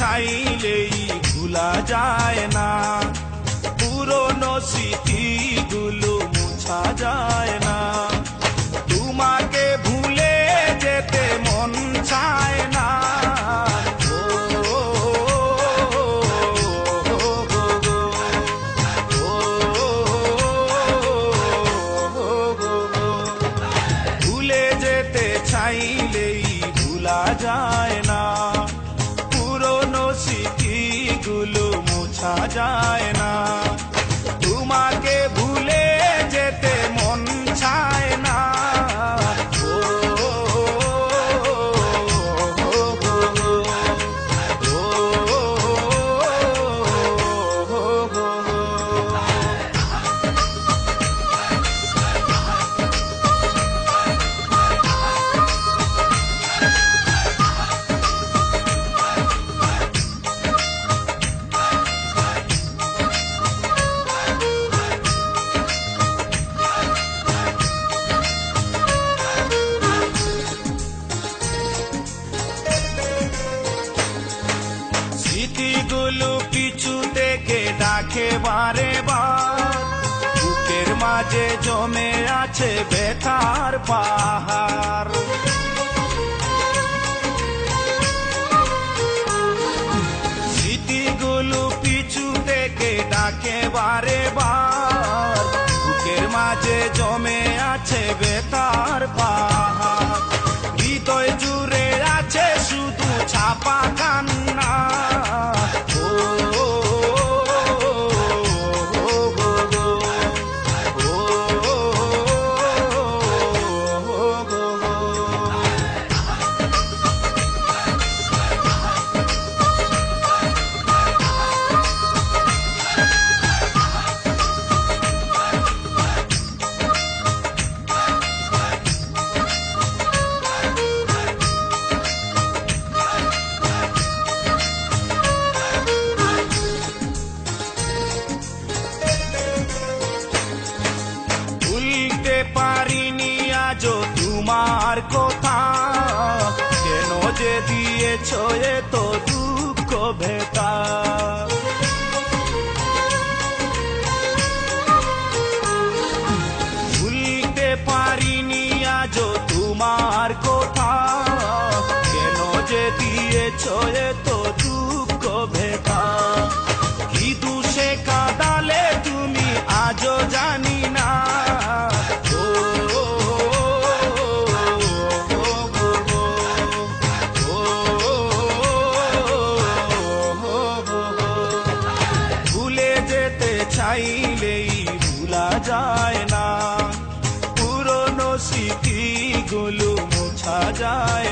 ছাইলেই ভুলা যায় না। পুরনো স্মৃতিগুলো মোছা যায় না। তোমাকে ভুলে যেতে মন চায় না। ভুলে যেতে ছাইলেই ভুলা যায় স্মৃতিগুলো পিছু থেকে ডাকে বারে বার। বুকের মাঝে জমে আছে বেতার পাহাড়। স্মৃতিগুলো পিছু থেকে ডাকে বারে বার। বুকের মাঝে জমে আছে বেতার পাহাড়। তোমার কথা। কেন যে দিয়েছ এত দুঃখ ভেতা ভুলতে পারিনি আজ তোমার কথা। কেন যে দিয়েছ যায় না। পুরনো স্মৃতিগুলো মোছা যায়